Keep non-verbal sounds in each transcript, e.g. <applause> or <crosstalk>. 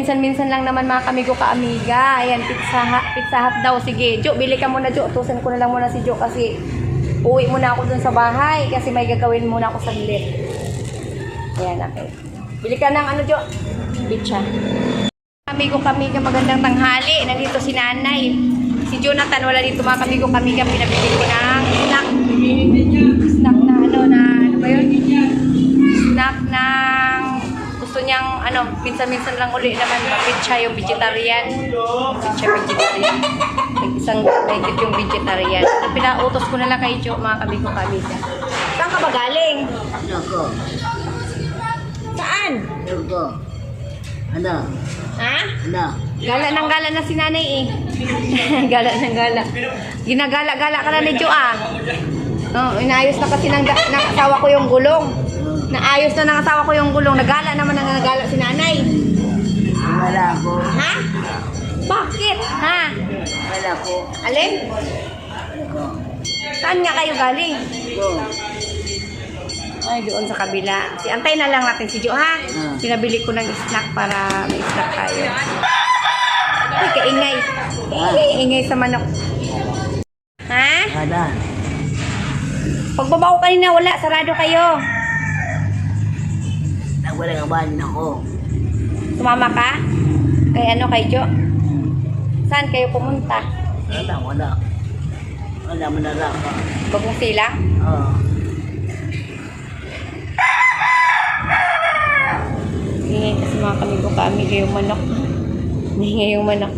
minsan-minsan lang naman mga kami ko kaamiga. Ayan, pizza, ha- pizza hut daw. Sige, Jo, bili ka muna, Jo. Tusan ko na lang muna si Jo kasi uwi muna ako dun sa bahay kasi may gagawin muna ako saglit. Ayan, okay. Bili ka ng ano, Jo? Pizza. Amigo kami ka magandang tanghali. Nandito si nanay. Si Jonathan wala dito mga kamigo kami ka pinabili ko ng snack. Snack na ano na ano ba yun? Snack gusto niyang ano, minsan-minsan lang uli naman pizza yung vegetarian. Pizza vegetarian. Like, isang like yung vegetarian. Pinautos ko na lang kay Jo mga kami ka. Saan ka ba galing? Loko. Saan? Loko. Ano? Ha? Ano? Gala ng gala na si nanay eh. <laughs> gala ng gala. Ginagala-gala ka na ni Jo ah. Oh, inaayos na kasi ng, ng asawa ko yung gulong. Naayos na ng asawa ko yung gulong. Nagala naman ang nagala si nanay. Wala ko. Ha? Bakit? Ha? Wala ko. Alin? Saan nga kayo galing? Go. Ay, doon sa kabila. Si antay na lang natin si Jo ha. Ah. Pinabili ko ng snack para may snack tayo. Uy, kaingay. Kaingay sa manok. Ha? Ada. Pagbaba ko kanina, wala. Sarado kayo. Nagwala ka ba ako? Sumama ka? Kay ano, kay Jo? Saan kayo pumunta? Wala, wala. Wala mo na lang ka. Bagong sila? Oo. Hingay kasi mga kami ko kami yung manok. Hingay yung manok.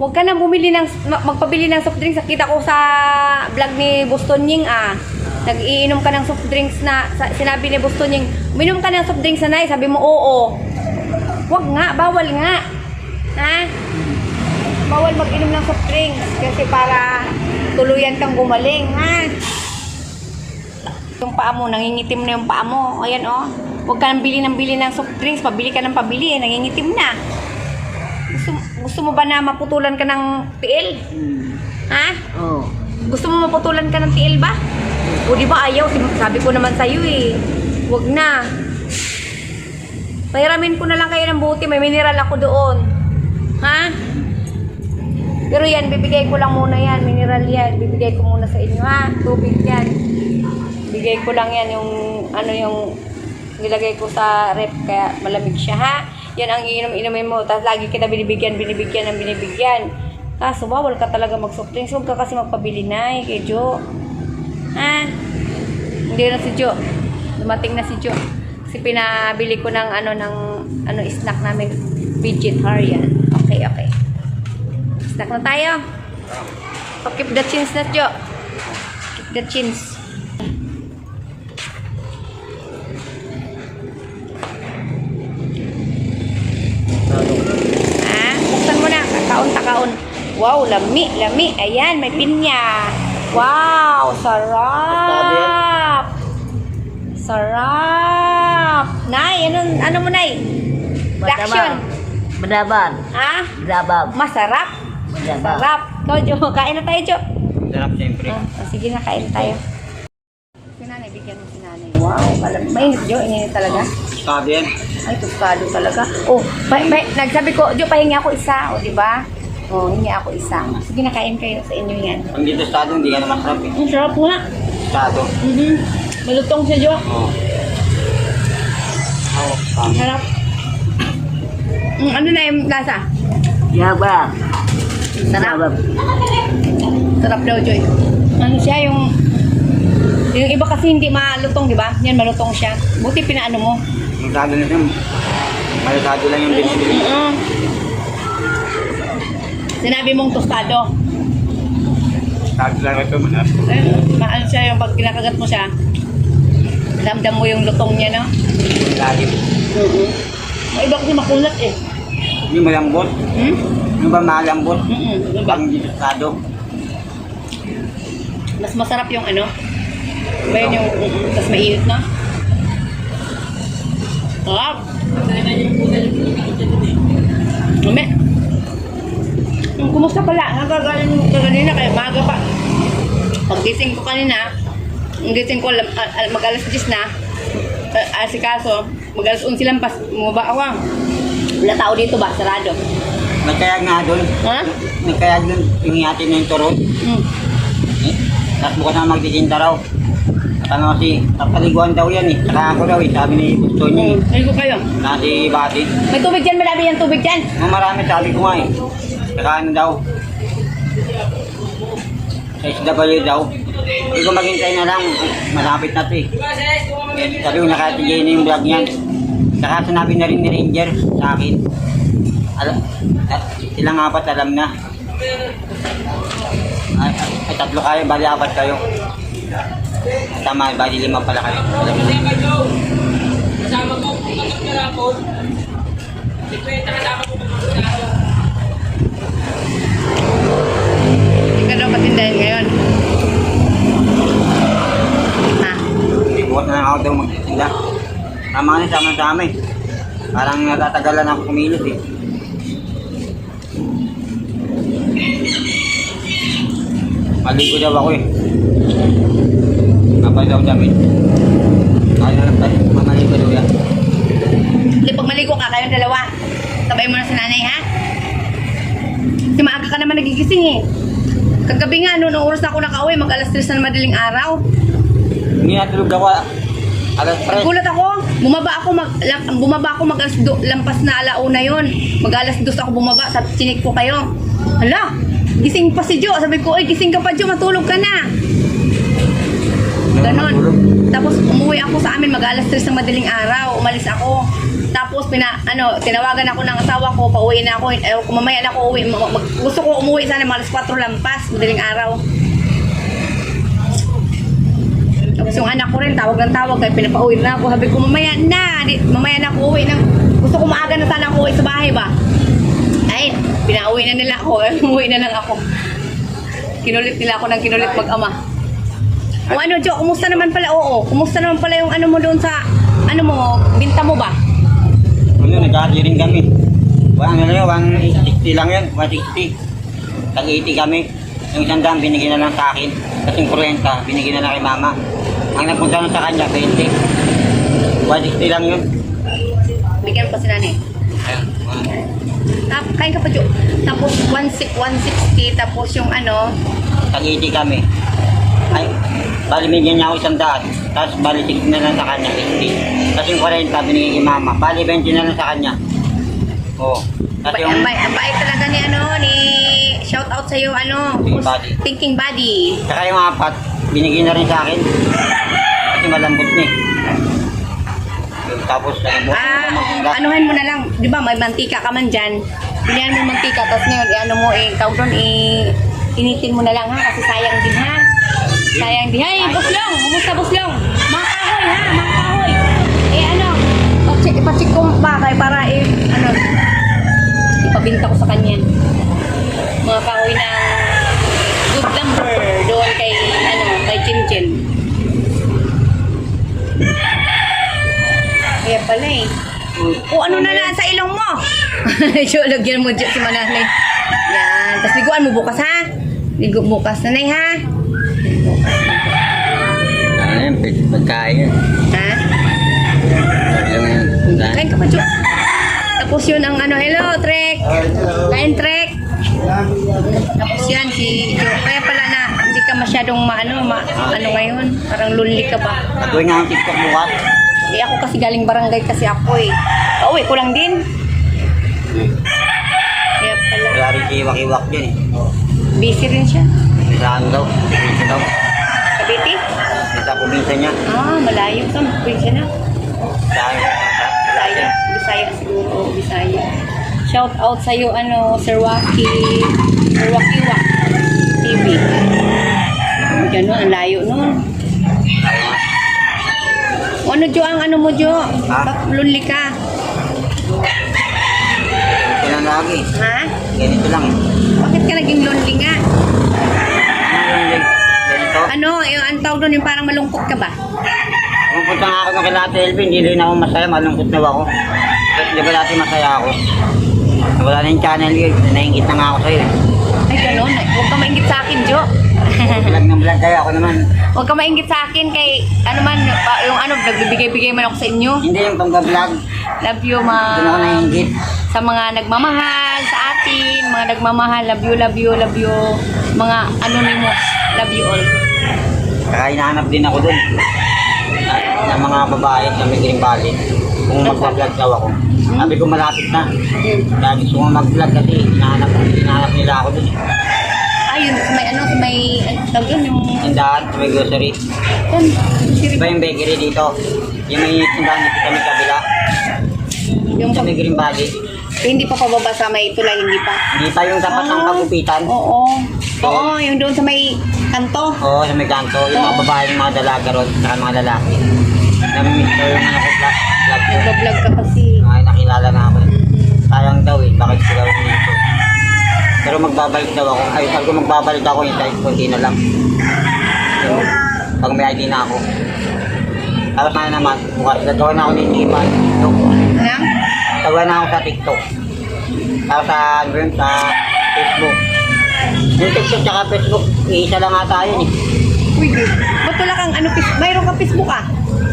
Huwag ka na bumili ng, ma- magpabili ng soft drinks. Nakita ko sa vlog ni Boston Ying ah. Nag-iinom ka ng soft drinks na, sa, sinabi ni Boston Ying, uminom ka ng soft drinks na Sabi mo, oo. Huwag nga, bawal nga. Ha? Bawal mag-inom ng soft drinks kasi para tuluyan kang gumaling, ha? Yung paa mo, nangingitim na yung paa mo. Ayan, oh. Huwag ka nang bili ng bili ng soft drinks. Pabili ka ng pabili. Eh. Nangingitim na. Gusto, gusto mo ba na maputulan ka ng tiil? Hmm. Ha? Oo. Gusto mo maputulan ka ng tiil ba? O di ba ayaw? Sabi ko naman sa'yo eh. Huwag na. Pahiramin ko na lang kayo ng buti. May mineral ako doon. Ha? Pero yan, bibigay ko lang muna yan. Mineral yan. Bibigay ko muna sa inyo ha. Tubig yan. Bigay ko lang yan yung ano yung nilagay ko sa rep kaya malamig siya ha. Yan ang iinom-inumin mo. Tapos lagi kita binibigyan, binibigyan, ng binibigyan. Kaso bawal ka talaga mag-soft drinks. Huwag ka kasi magpabili na eh, kay Jo. Ha? Hindi na si Jo. Dumating na si Jo. Kasi pinabili ko ng ano ng ano snack namin vegetarian. Okay, okay. Snack na tayo. Oh, keep the chins na Jo. Keep the chins. Ah, buksan mo na. Takaon, takaon. Wow, lami, lami. Ayan, may pinya. Wow, sarap. Sarap. Nay, ano, ano mo, Nay? Reaction. Madaban. Ha? Madaban. Masarap. Madaban. Sarap. Ikaw, Jo. Kain na tayo, Jo. Sarap siyempre. Ah, ah, sige na, kain tayo. Si nanay, bigyan mo si nanay. Wow, alam, mainit, Jo. Init talaga. Sabi yan. Ay, tostado talaga. Oh, may, may, nagsabi ko, Jo, pahingi ako isa. O, di ba? Oh, hingi ako isa. Sige na, kain kayo sa inyo yan. Pag dito estado, hindi ka naman sarap eh. Ang sarap nga. Estado. Mm-hmm. Malutong siya, Jo. Oo. Oo. Ang sarap. Mm, ano na yung lasa? Yaba. Sarap. Sarap daw, Joy. Ano siya, yung... Yung iba kasi hindi malutong, di ba? Yan, malutong siya. Buti pinaano mo. Masyado na siya. Masyado lang yung binibili. Mm-mm. Sinabi mong tostado. Estado lang ito, manap. Eh, maano siya yung pag kinakagat mo siya. Damdam mo yung lutong niya, no? Lagi. May iba kasi makulat eh. Yung malambot. Hmm? Yung ba malambot? Mm-mm. Diba? Pag dito estado. Mas masarap yung ano? Ba yun yung, mm, tas mainit na? Sarap. Umi. Hmm, Kumusta pala? Nagagaling ka kanina kaya maga pa. Paggising ko kanina, ang gising ko mag alas 10 na, uh, asikaso, mag alas 11 lampas, bumaba ako. ah. Wala tao dito ba? Sarado. Nagkayag nga doon. Ha? Nagkayag doon. Yung natin na yung turot. Hmm. Eh, Tapos bukas na magtitinda raw. At ano kasi, kapaliguan daw yan eh. Saka ako daw eh, sabi ni gusto niya eh. Hmm. Ayun ko kayo. Nasi Bati. May tubig dyan, marami yan tubig dyan. Marami sabi ko nga eh. Saka ano daw. Sa SW daw. Hindi ko maghintay na lang. Malapit na to eh. Sabi ko nakatigay na yung vlog niyan. Saka sinabi na rin ni Ranger sa akin. Ah, silang apat alam na. Ay, ay, tatlo kayo, bali apat kayo. Tama, bali lima pala kayo. Alam na. Hindi ka daw patindahin ngayon. Ha? Hindi bukas na lang ako daw magtitinda. Tama na sama sa amin. Parang natatagalan ako kumilos eh. Maligo daw ako eh. Kapag daw damit. Kaya na lang tayo, mamaligo daw yan. Hindi, pag maligo ka, kayong dalawa. Sabay mo na si nanay, ha? Kasi maaga ka naman nagigising eh. Kagabi nga, noong oras na ako nakauwi, mag alas 3 na madaling araw. Hindi natulog ako. ah. Alas tres. Gulat ako, bumaba ako, mag, lam, bumaba ako mag do, lampas na alauna yon. Mag alas 2 ako bumaba, sa chinik ko kayo. Hala, gising pa si Jo. Sabi ko, ay gising ka pa Jo, matulog ka na. Ganon. Tapos umuwi ako sa amin mag alas 3 ng madaling araw. Umalis ako. Tapos pina, ano, tinawagan ako ng asawa ko, pauwi na ako. Eh, mamaya na ako uwi. ma- mag- gusto ko umuwi sana mga alas 4 lampas, madaling araw. Tapos yung anak ko rin, tawag ng tawag, kaya pinapauwi na ako. Sabi ko, mamaya na, mamaya na ako uwi. Ng, gusto ko maaga na sana ako uwi sa bahay ba? Ay, pinauwi na nila ako. <laughs> umuwi na lang ako. Kinulit nila ako ng kinulit mag-ama. O ano, Jo, kumusta naman pala? Oo, kumusta naman pala yung ano mo doon sa, ano mo, binta mo ba? Ano, nag-aadi rin kami. Wang ano yun, 160 lang yun, 160. Tag-80 kami. Yung isang daan, binigyan na lang sa akin. Kasing 40, binigyan na lang kay mama. Ang nagpunta na sa kanya, 20. 160 lang yun. Bigyan pa si nanay. Ayun. Tap, kain ka pa, Jo. Tapos 160, 160, tapos yung ano, Tag-80 kami. Ay, bali binigyan niya ako isang daan. Tapos bali 60 na lang sa kanya, 50. Tapos yung 40, binigyan kay mama. Bali 20 na lang sa kanya. Oo. Tapos Ba- yung... ang bait talaga ni ano, ni shout out sa iyo ano, Thinking Body. Thinking Body. Saka yung apat, binigyan na rin sa akin. Kasi malambot niya eh. Yung Tapos, nagbuhat Ah, anuhan mo na lang, 'di ba? May mantika ka man diyan. Pilihan mo mantika tapos ngayon i-ano mo eh, tawag doon eh initin mo na lang ha kasi sayang din ha. Sayang din. Hay, buslong, kumusta buslong? Mga kahoy ha, mga kahoy. Eh ano, pacheck ipacheck ko ba kay para eh ano ipabinta ko sa kanya. Mga kahoy ng good number doon kay ano, kay Chin Kaya pala eh. O ano na lang sa ilong mo? <laughs> so, lagyan mo dyan si mananay. Yan. Tapos liguan mo bukas ha? Ligo bukas nanay ha? Ano yan, pagkain. Ha? Kain ka pa, Jo. Tapos yun ang ano, hello, Trek. Kain, Trek. Tapos yan, si. Kaya pala na, hindi ka masyadong maano, ma, ano ngayon. Parang lonely ka ba? Gawin nga ang TikTok bukas. Eh, ako kasi galing barangay kasi ako eh. Pauwi ko lang din. Kaya pala. Kaya rin iwak-iwak dyan eh. Busy rin siya. Saan daw? Dito daw. Kabiti? Sa probinsya niya. Ah, malayo ka. Pwede na. Saan? Bisaya. Bisaya siguro. Bisaya. Shout out sa'yo, ano, Sir Waki. Sir Waki Wak. TV. Oh, dyan nun, ang layo nun. O, ano, Jo, ang ano mo, Jo? Bak lonely ka. Ito lang lagi. Ha? Ganito lang. Bakit ka naging lonely nga? Ano? Ganito. Ano, yung ang tawag doon, yung parang malungkot ka ba? Pumunta nga ako ng kila Ate Elvin, hindi rin ako masaya, malungkot na ako. di ba dati masaya ako? Wala na yung channel yun, naingit na nga ako sa'yo. eh. Ay, ganun. Huwag ka maingit sa akin, Jo. Vlog ng vlog kayo, ako naman. Huwag ka maingit sa akin kay, ano man, pa- yung ano, nagbibigay-bigay man ako sa inyo. Hindi yung pangga-vlog, Love you, ma. doon ako naingit. Sa mga nagmamahal sa atin, mga nagmamahal, love you, love you, love you. Mga anonymous, love you all. Kaya hinahanap din ako doon. Ng mga babae sa Green Valley. Kung mag-vlog daw ako. Sabi ko malapit na. Kaya gusto ko mag-vlog kasi hinahanap, hinahanap nila ako doon. Ayun, sa may ano, sa may, ano tawag yun, yung, Tindahan sa may grocery. yan, siri- Iba yung bakery dito. Yung may tindahan dito may kabila. yung, Sa may Green Valley. hindi pa pababa sa may tulay, hindi pa. Hindi pa yung tapat ng Ah. kagupitan. Oo. Oo, yung doon sa may kanto. Oo, sa may kanto. Yung mga babae, yung mga dalaga ron, saka mga lalaki. Namimiss ko yung ano ko vlog. Nag-vlog ka kasi. Ay, nakilala na ako. eh. Sayang daw eh, bakit sila dito. Pero magbabalik daw ako. Ay, sabi ko magbabalik ako yung kahit konti na lang. Yung, pag may ID na ako. Tapos na naman, bukas gagawa na ako ng inipan. TikTok. Nang? Gagawa na ako sa TikTok. Tapos sa, ano yun, sa Facebook. Yung TikTok tsaka Facebook, isa lang ata yun eh. Uy. Ba't wala kang ano, mayroon kang Facebook ah?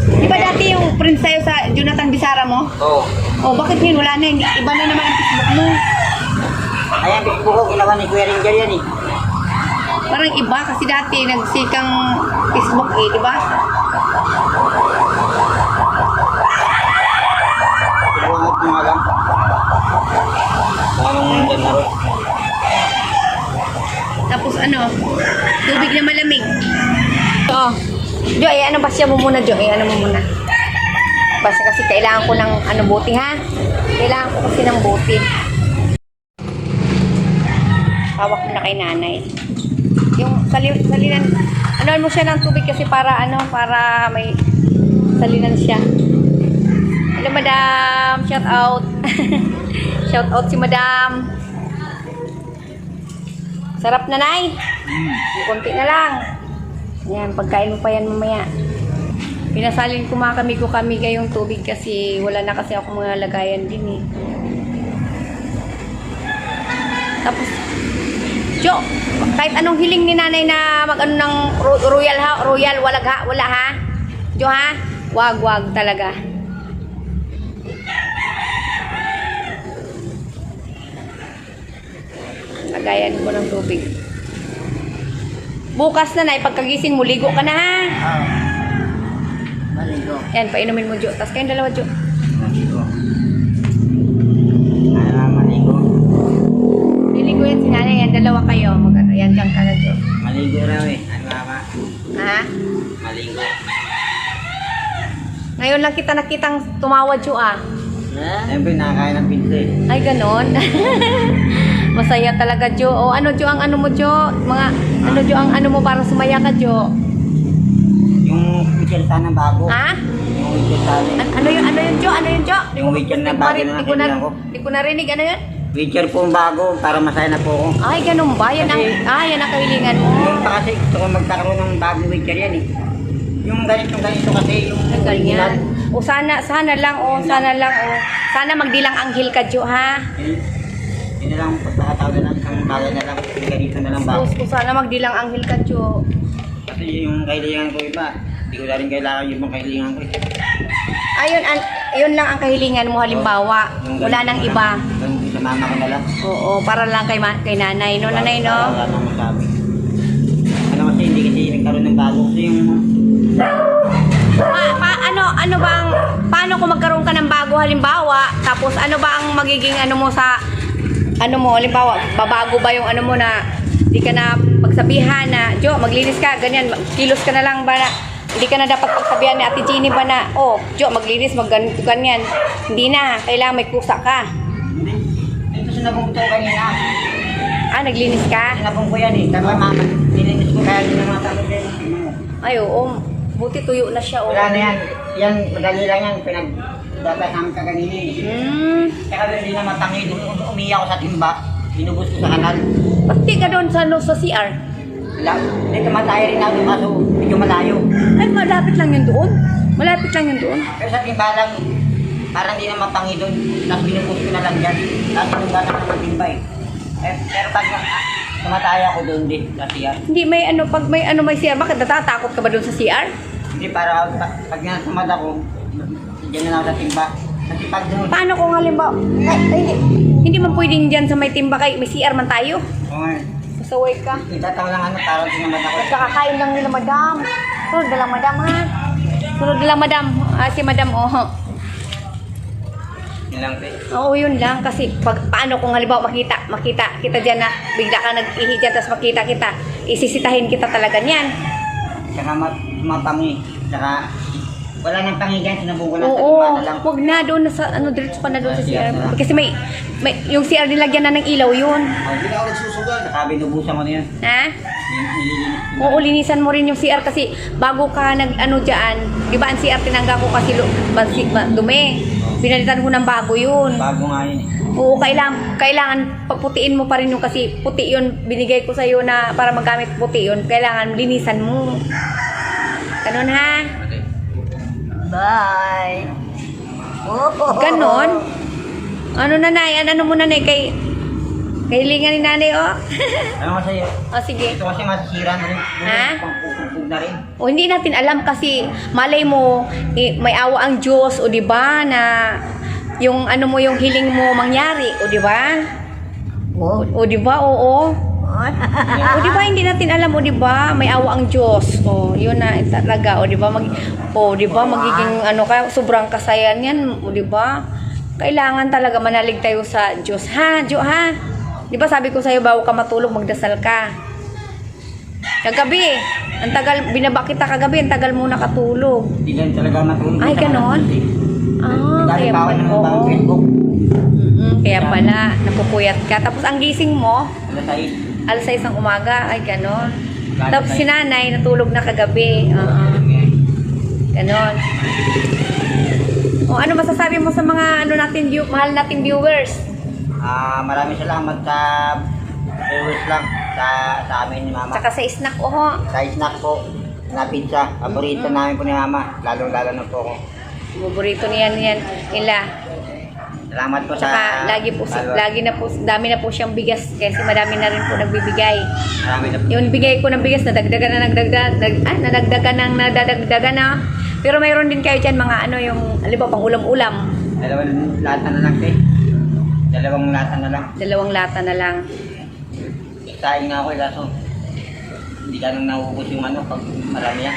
Di ba dati yung friend sa'yo sa Jonathan Bisara mo? Oo. Oh, bakit ngayon wala na? Iba na naman ang Facebook mo. Ayan, Facebook ko, ginawa ni Kuya Ranger yan eh. Parang iba kasi dati nagsikang Facebook eh, di ba? Anong dyan na. Tapos ano, tubig na malamig. Oo. Jo, eh, ano ba siya mo muna, Jo? Eh, ano mo muna? Basta kasi kailangan ko ng ano, buti, ha? Kailangan ko kasi ng buti. Hawak mo na kay nanay. Yung sali, salinan, ano mo siya ng tubig kasi para ano, para may salinan siya. Hello, madam. Shout out. <laughs> Shout out si madam. Sarap na, Nay. Kunti na lang. Yan, pagkain mo pa yan mamaya. Pinasalin ko mga kami ko kami kayong tubig kasi wala na kasi ako mga lagayan din eh. Tapos, Jo, kahit anong hiling ni nanay na mag ano ng ro- royal ha, royal, walag ha, wala ha? Jo ha? Wag, wag talaga. Lagayan ko ng tubig. Bukas na na, pagkagising mo, ligo ka na ha. Oo. Maligo. Yan, painumin mo, Jo. Tapos kayong dalawa, Jo. Maligo. Ah, maligo. Liligo yan si nanay. Yan, dalawa kayo. Mag yan, dyan ka na, Jo. Maligo raw eh. Ano mama? Ha? Maligo. Ngayon lang kita nakitang tumawa, Jo, ah. Ha? Siyempre, nakakain ng pizza eh. Ay, ganon. <laughs> Masaya talaga, Jo. O, ano, Jo, ang ano mo, Jo? Mga, ano, Jo, ang ano mo para sumaya ka, Jo? Yung weekend sana bago. Ha? Yung weekend sana. An- ano yun, ano yun, Jo? Ano yun, Jo? Yung weekend na Di ko bago na di ko na, nakinig ako. di ko narinig, ano yun? Weekend po bago para masaya na po ako. Ay, ganun ba? Yan ang, Kasi- ah, yan ang kahilingan mo. Yung pa kasi gusto ko magkaroon ng bagong weekend yan eh. Yung ganito ganito kasi yung Ang ganyan. O sana, sana lang, o sana lang, o. Sana magdilang anghel ka, Jo, ha? Yun na lang, pagkakataon na lang, isang bagay na lang, ganito na lang bago. O, o sana magdilang anghel ka, Jo. Kasi yung kailangan ko iba, hindi ko na rin kailangan yung mga kailangan ko eh. Ayun, an, yun lang ang kahilingan mo, halimbawa. Yung Wala ganito nang na iba. lang, ganito Sa mama ko na lang. Oo, para lang kay, ma- kay nanay, no? Nanay, no? Wala nang masabi. Ano kasi, hindi kasi nagkaroon ng bago. Kasi yung, Pa, pa, ano, ano bang, paano kung magkaroon ka ng bago halimbawa, tapos ano ba ang magiging ano mo sa, ano mo, halimbawa, babago ba yung ano mo na, di ka na pagsabihan na, Jo, maglinis ka, ganyan, kilos ka na lang ba na, hindi ka na dapat pagsabihan ni Ate Jeannie ba na, oh, Jo, maglinis, mag ganito, ganyan. Hindi na, kailangan may kusa ka. hindi. Ito sinabong ko kanina. Ah, naglinis ka? Sinabong ko yan eh. Tapos mama, nilinis ko kaya din ang mga tapos yan. Ay, oo, buti tuyo na siya, oh. Wala na yan. Yan, madali lang yan. Pinag, datasan ka kanina eh. Hmm, Kaya hindi na matangin. Um- Umiyak sa timba. Binubos ko sa kanal. ba't di ka doon sa, no, sa CR? Wala. Hindi kamatay rin ako. Kaso medyo malayo. Ay, malapit lang yun doon. Malapit lang yun doon. Pero sa timba lang, Parang hindi na mapangi doon. Tapos binubos ko na lang dyan. Tapos inugasan ko ng timba eh. eh. Pero pag ah, tumataya ako doon din sa CR. Hindi may ano, pag may ano may CR, bakit natatakot ka ba doon sa CR? Hindi para pag, pag natumad ako, dyan na lang sa timba. Kasi pag doon, Paano kung halimbawa, ay, ay, hindi man pwedeng dyan sa may timba kay, may CR man tayo. kung ano, Sasaway ka. itataw lang ano, parang tinamad ako. Kakakain lang nila madam. Sunod na lang madam ha. Sunod na lang madam. Ah, si madam oh. Yun lang. Oo, yun lang. Kasi pag, paano kung halimbawa makita, makita kita dyan na bigla ka nag-ihi dyan, tapos makita kita, isisitahin kita talaga niyan. Saka ma- mapangi. Saka wala nang pangi dyan, sinubukan lang sa Oo, timba na lang. wag na doon na sa ano diretso ka na doon sa CR. Kasi may, may yung CR nilagyan na ng ilaw yun. Hindi na ako nagsusugal. Saka binubusan ko na yan. Ha? Oo, linisan mo rin yung CR kasi bago ka nag ano diyan, 'di ba ang CR tinangga ko kasi lu- basi, ba, dumi. Pinalitan ko ng bago yun. Bago nga yun eh. Oo, kailangan, kailangan paputiin mo pa rin yung kasi puti yun, binigay ko sa'yo na para magamit puti yun, kailangan linisan mo. Ganon ha? Bye. Oh, Ganon? Ano nanay? Ano, ano mo nanay kay kay lingan ni nanay oh? <laughs> Ano kasi, oh sige. ito kasi masisira na rin. Ha? Pangpupugpug na rin. O hindi natin alam kasi malay mo eh, may awa ang Diyos o di ba na yung ano mo yung hiling mo mangyari o di ba? Oh. O di ba? Oo. <laughs> O di ba hindi natin alam o di ba? May awa ang Diyos. O yun na talaga o di ba? Mag o di ba magiging ano ka sobrang kasayan yan o di ba? Kailangan talaga manalig tayo sa Diyos. Ha, Diyos ha. Di ba sabi ko sa'yo bago ka matulog magdasal ka. Kagabi, ang tagal, binaba kita kagabi, ang tagal mo nakatulog. Hindi lang talaga matulog. Ay, ganon? eh. Ah, kaya ang Oo. Facebook? Mm, kaya pala, napupuyat ka. Tapos ang gising mo, Wala tayo. Alas 6 ng umaga, ay ganon. Tapos si nanay, natulog na kagabi. Oo, ganon. O ano masasabi mo sa mga ano natin, view, mahal nating viewers? Ah, maraming salamat sa viewers lang sa, sa amin ni Mama. Tsaka sa snack, oho. Sa snack po na pizza. Paborito namin po ni Mama. Lalo-lalo na po ako. Paborito niyan yan nila. Salamat po sa... Lagi po, si- lagi na po, dami na po siyang bigas kasi madami na rin po nagbibigay. Marami na po. Yung bigay ko ng bigas, nadagdagan na nagdagdagan, nag, ah, nadagdagan ng nadadagdagan na. Pero mayroon din kayo dyan mga ano yung, alam pang ulam-ulam. Dalawang lata na lang, te. Dalawang lata na lang. Dalawang lata na lang. Saing nga ako, eh, kaso hindi ganun nauubos yung ano pag marami yan.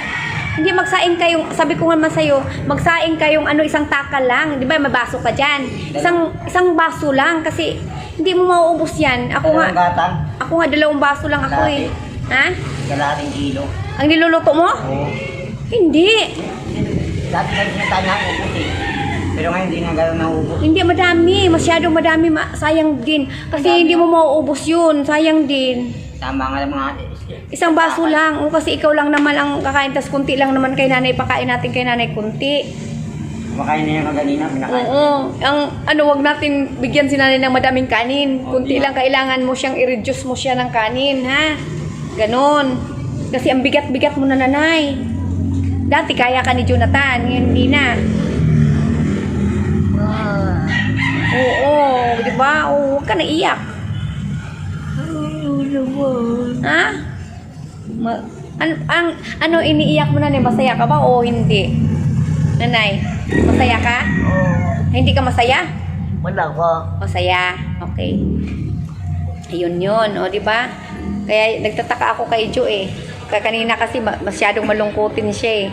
Hindi, magsaing kayong, sabi ko nga sa'yo, magsaing kayong ano, isang takal lang. Di ba, may baso ka dyan. Isang, isang baso lang kasi hindi mo mauubos yan. Ako Dalawang nga, gatang, ako nga dalawang baso lang ako eh. Ha? kalahating kilo. Ang niluluto mo? Oo. Hindi. Dati na rin tayo nauubos eh. Pero ngayon hindi nga ganun nauubos. Hindi madami, masyadong madami, ma- sayang din. Kasi hindi mo mauubos yun, sayang din. Tama nga mga Isang baso lang, o kasi ikaw lang naman ang kakain, tas kunti lang naman kay nanay, pakain natin kay nanay kunti. Kumakain na yung kaganina, pinakain. Oo, ang ano, wag natin bigyan si nanay ng madaming kanin. Oo, Kunti di lang kailangan mo siyang i-reduce mo siya ng kanin, ha? Ganon. Kasi ang bigat-bigat mo na nanay. Dati kaya ka ni Jonathan, ngayon hindi na. Ah. Oo, di ba? Oo, huwag ka na iyak. Ha? Ma- an, ang, ano, iniiyak mo na Masaya ka ba o hindi? Nanay, masaya ka? Oh. Hindi ka masaya? Wala ko. Masaya. Okay. Ayun yun, o, di ba? Kaya nagtataka ako kay Jo eh. Kaya kanina kasi ma- masyadong malungkutin siya eh.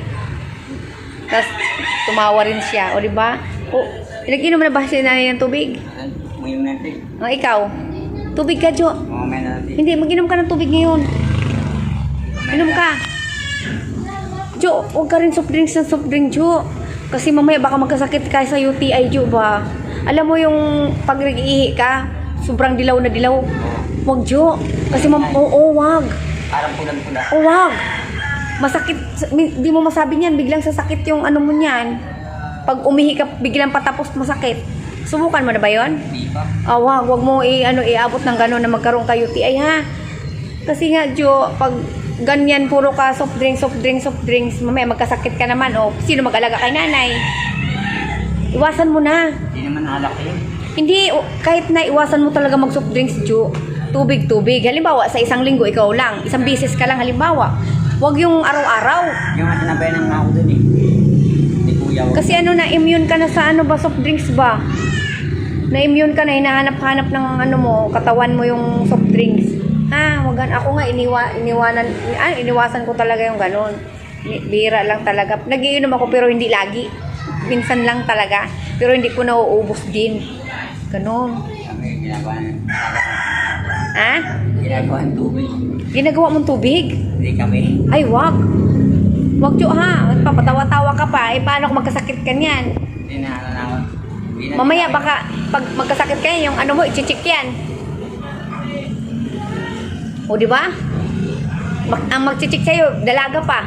Tapos tumawa rin siya, o di ba? O, nag-inom na ba si nanay ng tubig? Ngayon natin. O, ikaw? Tubig ka, Jo. Mamaya na natin. Hindi, mag-inom ka ng tubig ngayon. Inom ka. Jo, huwag ka rin soft drinks ng soft drink, Jo. Kasi mamaya baka magkasakit ka sa UTI, Jo ba? Alam mo yung pag nag-iihi ka, sobrang dilaw na dilaw. Huwag, Jo. Kasi mam... Oo, oh, wag. Parang pulang-pula. Oo, wag. Masakit. Di mo masabi niyan. Biglang sasakit yung ano mo niyan. Pag umihi ka, biglang patapos masakit. Subukan mo na ba yon? Di pa. Ah, wag, wag mo i ano iabot ng gano'n na magkaroon ka UTI ha. Kasi nga Jo, pag ganyan puro ka soft drinks, soft drinks, soft drinks, mamaya magkasakit ka naman o sino mag-alaga kay nanay? Iwasan mo na. Hindi naman alak yun. Hindi, o- kahit na iwasan mo talaga mag soft drinks, Ju. Tubig, tubig. Halimbawa, sa isang linggo, ikaw lang. Isang beses ka lang, halimbawa. Huwag yung araw-araw. Yung nga sinabayan ng ako dun eh. Ni Kuya. wag. Kasi ano na, immune ka na sa ano ba, soft drinks ba? Na-immune ka na, hinahanap-hanap ng ano mo, katawan mo yung soft drinks. Ah, wag gan- Ako nga, iniwa, iniwanan, ah, iniwasan ko talaga yung ganun. Bira lang talaga. Nagiinom ako pero hindi lagi. Minsan lang talaga. Pero hindi ko nauubos din. Ganun. Ng Ha? ginagawa ng tubig. Ginagawa mong tubig? Hindi kami. Ay, wag. Wag, Jo, ha? Papatawa-tawa ka pa. Eh, paano kung magkasakit ka niyan? Hindi na ano. Hindi na- Mamaya baka pag magkasakit ka yung ano mo, i-check yan. O di ba? Mag ang mag-check sa'yo, dalaga pa.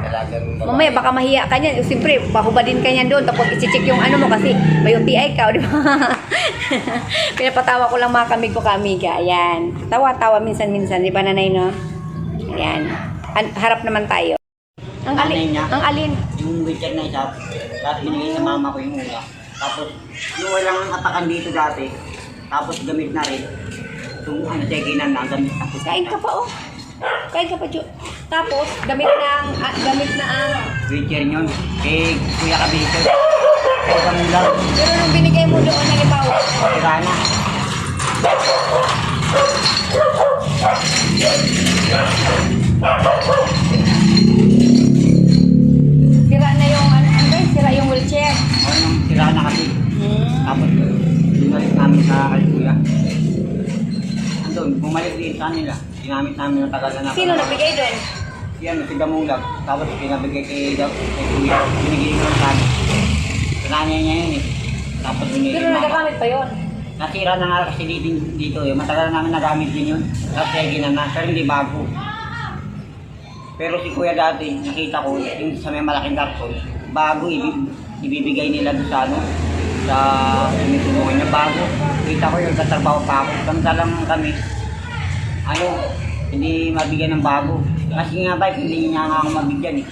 Talagang babae. Mamaya baka mahiya ka niyan. Siyempre, bahubadin ka niyan doon. Tapos i-check yung ano mo kasi may UTI ka, o di ba? <laughs> Pinapatawa ko lang mga kamig ko kamiga. Ayan. Tawa-tawa minsan-minsan. Di ba nanay, no? Ayan. An- harap naman tayo. Ang alin? Niya? Ang alin? Yung wheelchair na isa, dati binigay sa mama ko yung una. Tapos, yung walang atakan dito dati, tapos gamit na rin. Yung ano, gamit na. Kain ka pa, oh. Kain ka pa, Jo. Tapos, gamit na ang, ah, gamit na ang, Wheelchair yun. Kay Kuya Kabito. Kaya kami lang, pero nung binigay mo doon, halimbawa, sira na. sira na yung, ano, ano ba sira yung wheelchair. O yung sira na kasi. Hmm. Tapos, bumalik namin sa Kuya. Andun, bumalik din sa kanila. Ginamit namin ng tagal na Sino nagbigay doon? Yan, si Damulag. Tapos pinabigay kay, kay Kuya. Binigay ko lang sa amin. Kananya niya yun eh. Tapos binigay Pero nagagamit pa yun. Nasira na nga kasi dito, dito eh. Matagal na namin nagamit din yun. Tapos kaya ginana. Pero hindi bago. Pero si Kuya dati, nakita ko, yung sa may malaking karton, bago ibig, ibibigay nila doon sa ano, sa tinutulungan niya bago. Kita ko yung katrabaho pa ako. Samantalang kami, ano, hindi mabigyan ng bago. Kasi nga bike, hindi niya nga ako mabigyan eh.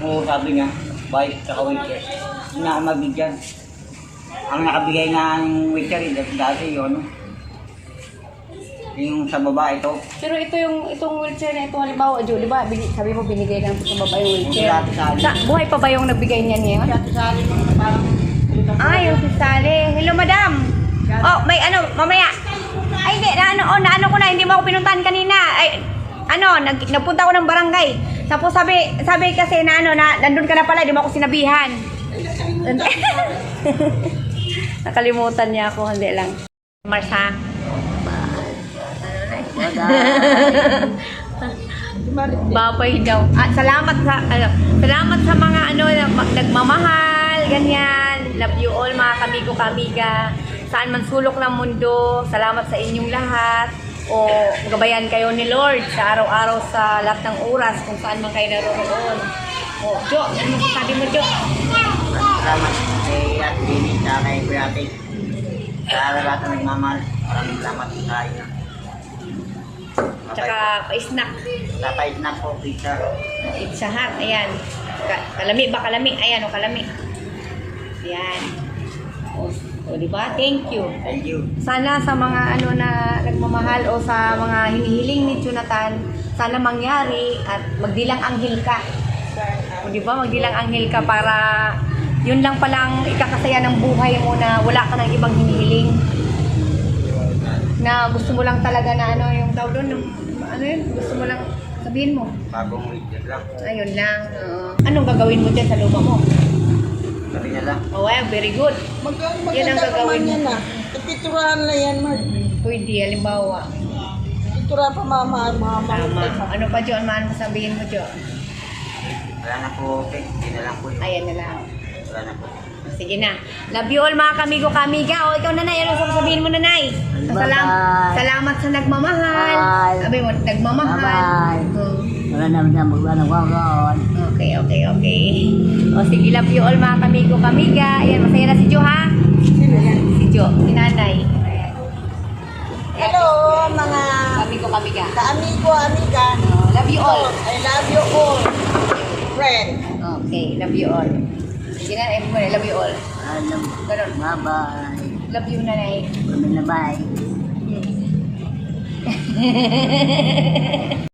Oo, sabi niya, bike, tsaka wheelchair. Hindi niya ako mabigyan. Ang nakabigay nga ng wheelchair, eh, dati- yun, ano, yung sa baba ito, Pero ito yung, itong wheelchair na ito, halimbawa, Jo, di ba? Bini- Sabi mo, binigay lang sa babae yung wheelchair. sa Sa, buhay pa ba yung nagbigay niyan ngayon? Sali mo parang Ah, yung si Sally. Hello, madam. Oh, may ano, mamaya. Ay, hindi, na ano, oh, na ano ko na, hindi mo ako pinuntahan kanina. Ay, ano, nag, nagpunta ako ng barangay. Tapos sabi, sabi kasi na ano, na, nandun ka na pala, di mo ako sinabihan. <laughs> Nakalimutan niya ako, hindi lang. Mars, ha? <laughs> Babay daw. Ah, salamat sa ano, salamat sa mga ano na ma- nagmamahal, ganyan. Love you all mga kamigo kamiga. Saan man sulok ng mundo, salamat sa inyong lahat. O gabayan kayo ni Lord sa araw-araw sa lahat ng oras kung saan man kayo naroon. O, Jo, ano masasabi mo, Jo? Salamat kay At Bini sa kay Kuya Ate. Sa lahat na nagmamahal. Maraming salamat sa inyo. Tsaka pa-snack. Tapay na po, pizza. Pizza Hut, ayan. Ka- kalami ba? Kalami. Ayan, o kalami. Ayan. O, o di ba? Thank you. Thank you. Sana sa mga ano na nagmamahal o sa mga hinihiling ni Jonathan, sana mangyari at magdilang anghel ka. O di ba? Magdilang anghel ka para yun lang palang ikakasaya ng buhay mo na wala ka ng ibang hinihiling. Na gusto mo lang talaga na ano yung tawag doon, ano yun, gusto mo lang sabihin mo. Bagong weekend lang. Ayun lang. oo. anong gagawin mo dyan sa lupa mo? Na. Oh, wow, very good. Mag Yan ang maganda gagawin naman mo. yan ah. Pipiturahan na yan, mag. Pwede, halimbawa. Pitura pa mama, mama. Tama. Ano pa, John? Ano mo sabihin mo, John? Wala na po, okay. Hindi na lang po. yun. Ayan na lang. Wala na po. Sige na. Love you all mga kamigo kamiga. O ikaw nanay, ano sasabihin mo nanay? Salam Bye-bye. salamat sa nagmamahal. Bye. Sabi mo, nagmamahal. Bye-bye. Oh. Wala naman na magwala ng Okay, okay, okay. O sige, love you all mga kamigo kamiga. Ayan, masaya na si Jo ha? Si Jo, si nanay. Ayan. Hello, mga Kamigo kamiga. ka-amigo, amiga. Love you all. I love you all. Friend. Okay, love you all. Sige na, everyone, I love you all. Alam. Ganun. Bye-bye. Love you, nanay. Bye-bye. Hmm. <laughs>